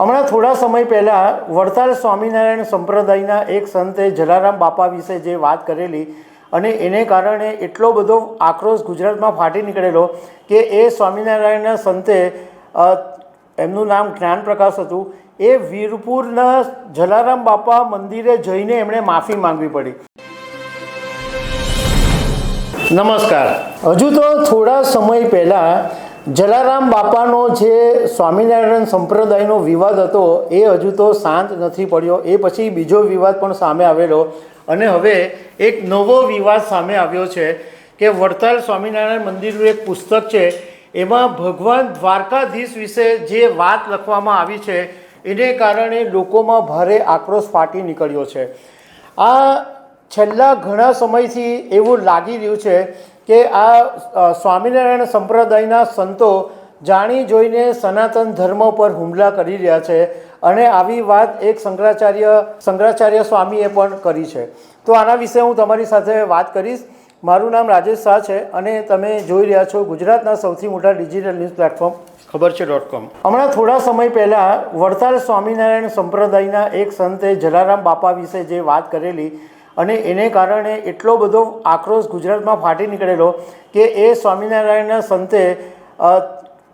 હમણાં થોડા સમય પહેલાં વડતાલ સ્વામિનારાયણ સંપ્રદાયના એક સંતે જલારામ બાપા વિશે જે વાત કરેલી અને એને કારણે એટલો બધો આક્રોશ ગુજરાતમાં ફાટી નીકળેલો કે એ સ્વામિનારાયણના સંતે એમનું નામ જ્ઞાન પ્રકાશ હતું એ વીરપુરના જલારામ બાપા મંદિરે જઈને એમણે માફી માંગવી પડી. નમસ્કાર. હજુ તો થોડા સમય પહેલાં જલારામ બાપાનો જે સ્વામિનારાયણ સંપ્રદાયનો વિવાદ હતો, એ હજુ તો શાંત નથી પડ્યો. એ પછી બીજો વિવાદ પણ સામે આવેલો. અને હવે એક નવો વિવાદ સામે આવ્યો છે કે વડતાલ સ્વામિનારાયણ મંદિરનું એક પુસ્તક છે, એમાં ભગવાન દ્વારકાધીશ વિશે જે વાત લખવામાં આવી છે, એને કારણે લોકોમાં ભારે આક્રોશ ફાટી નીકળ્યો છે. આ છેલ્લા ઘણા સમયથી એવું લાગી રહ્યું છે કે આ સ્વામિનારાયણ સંપ્રદાયના સંતો જાણી જોઈને સનાતન ધર્મ પર હુમલા કરી રહ્યા છે અને આવી વાત એક શંકરાચાર્ય શંકરાચાર્ય સ્વામીએ પણ કરી છે. તો આના વિશે હું તમારી સાથે વાત કરીશ. મારું નામ રાજેશ શાહ છે અને તમે જોઈ રહ્યા છો ગુજરાતના સૌથી મોટા ડિજિટલ ન્યૂઝ પ્લેટફોર્મ. ખબર છે ડોટ કોમ. હમણાં થોડા સમય પહેલાં વડતાલ સ્વામિનારાયણ સંપ્રદાયના એક સંતે જલારામ બાપા વિશે જે વાત કરેલી અને એને કારણે એટલો બધો આક્રોશ ગુજરાતમાં ફાટી નીકળેલો કે એ સ્વામિનારાયણના સંતે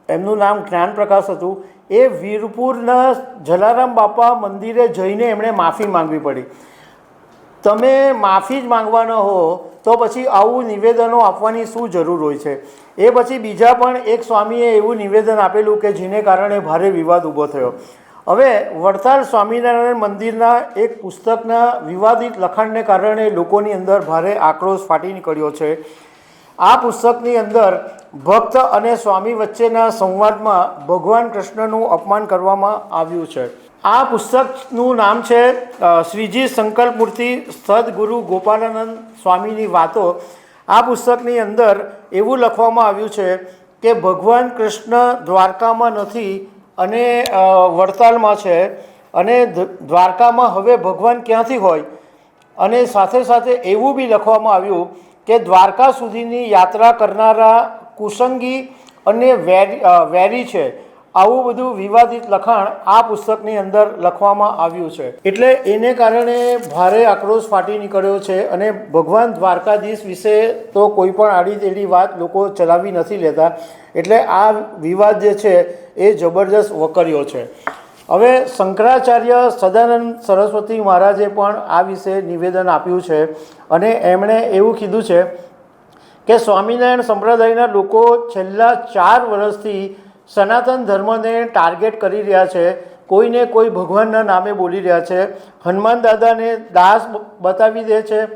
એમનું નામ જ્ઞાન પ્રકાશ હતું, એ વીરપુરના જલારામ બાપા મંદિરે જઈને એમણે માફી માંગવી પડી. તમે માફી જ માંગવાનો હો, તો પછી આવું નિવેદનો આપવાની શું જરૂર હોય છે? એ પછી બીજા પણ એક સ્વામીએ એવું નિવેદન આપેલું કે જેને કારણે ભારે વિવાદ ઊભો થયો. હવે વડતાલ સ્વામિનારાયણ મંદિરના એક પુસ્તકના વિવાદિત લખાણને કારણે લોકોની અંદર ભારે આક્રોશ ફાટી નીકળ્યો છે. આ પુસ્તકની અંદર ભક્ત અને સ્વામી વચ્ચેના સંવાદમાં ભગવાન કૃષ્ણનું અપમાન કરવામાં આવ્યું છે. આ પુસ્તકનું નામ છે શ્રીજી સંકલ્પમૂર્તિ સદગુરુ ગોપાલાનંદ સ્વામીની વાતો. આ પુસ્તકની અંદર એવું લખવામાં આવ્યું છે કે ભગવાન કૃષ્ણ દ્વારકામાં નથી અને વડતાલમાં છે અને દ્વારકામાં હવે ભગવાન ક્યાંથી હોય? અને સાથે સાથે એવું બી લખવામાં આવ્યું કે દ્વારકા સુધીની યાત્રા કરનારા કુસંગી અને વેરી વેરી છે. આવું બધું વિવાદિત લખાણ આ પુસ્તકની અંદર લખવામાં આવ્યું છે. એટલે એને કારણે ભારે આક્રોશ ફાટી નીકળ્યો છે અને ભગવાન દ્વારકાધીશ વિશે તો કોઈ પણ આડી તેડી વાત લોકો ચલાવી નથી લેતા. એટલે આ વિવાદ જે છે એ જબરજસ્ત વકર્યો છે. હવે શંકરાચાર્ય સદાનંદ સરસ્વતી મહારાજે પણ આ વિશે નિવેદન આપ્યું છે અને એમણે એવું કીધું છે કે સ્વામિનારાયણ સંપ્રદાયના લોકો છેલ્લા ચાર વર્ષથી સનાતન ધર્મને ટાર્ગેટ કરી રહ્યા છે, કોઈને કોઈ ભગવાનના નામે બોલી રહ્યા છે. હનુમાન દાદાને દાસ બતાવી દે છે.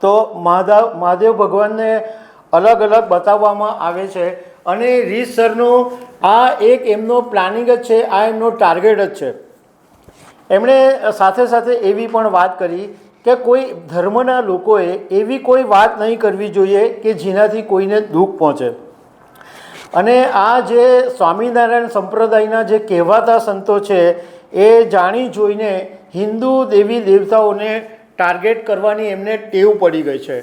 તો મહાદેવ મહાદેવ ભગવાનને અલગ અલગ બતાવવામાં આવે છે. અને રીતસરનું આ એક એમનો પ્લાનિંગ જ છે, આ એમનો ટાર્ગેટ જ છે. એમણે સાથે સાથે એવી પણ વાત કરી કે કોઈ ધર્મના લોકોએ એવી કોઈ વાત નહીં કરવી જોઈએ કે જેનાથી કોઈને દુઃખ પહોંચે. અને આ જે સ્વામિનારાયણ સંપ્રદાયના જે કહેવાતા સંતો છે, એ જાણી જોઈને હિન્દુ દેવી દેવતાઓને ટાર્ગેટ કરવાની એમને ટેવ પડી ગઈ છે.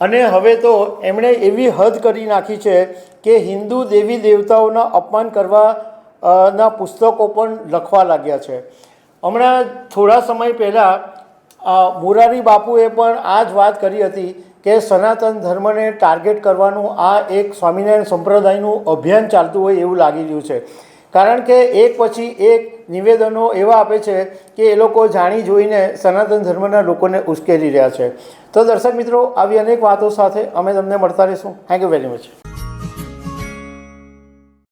અને હવે તો એમણે એવી હદ કરી નાખી છે કે હિન્દુ દેવી દેવતાઓના અપમાન કરવા ના પુસ્તકો પણ લખવા લાગ્યા છે. હમણાં થોડા સમય પહેલાં મોરારી બાપુએ પણ આ જ વાત કરી હતી કે સનાતન ધર્મને ટાર્ગેટ કરવાનું આ એક સ્વામિનારાયણ સંપ્રદાયનું અભિયાન ચાલતું હોય એવું લાગી રહ્યું છે. કારણ કે એક પછી એક નિવેદનો એવા આપે છે કે એ લોકો જાણી જોઈને સનાતન ધર્મના લોકોને ઉશ્કેરી રહ્યા છે. તો દર્શક મિત્રો, આવી અનેક વાતો સાથે અમે તમને મળતા રહીશું. Thank you very much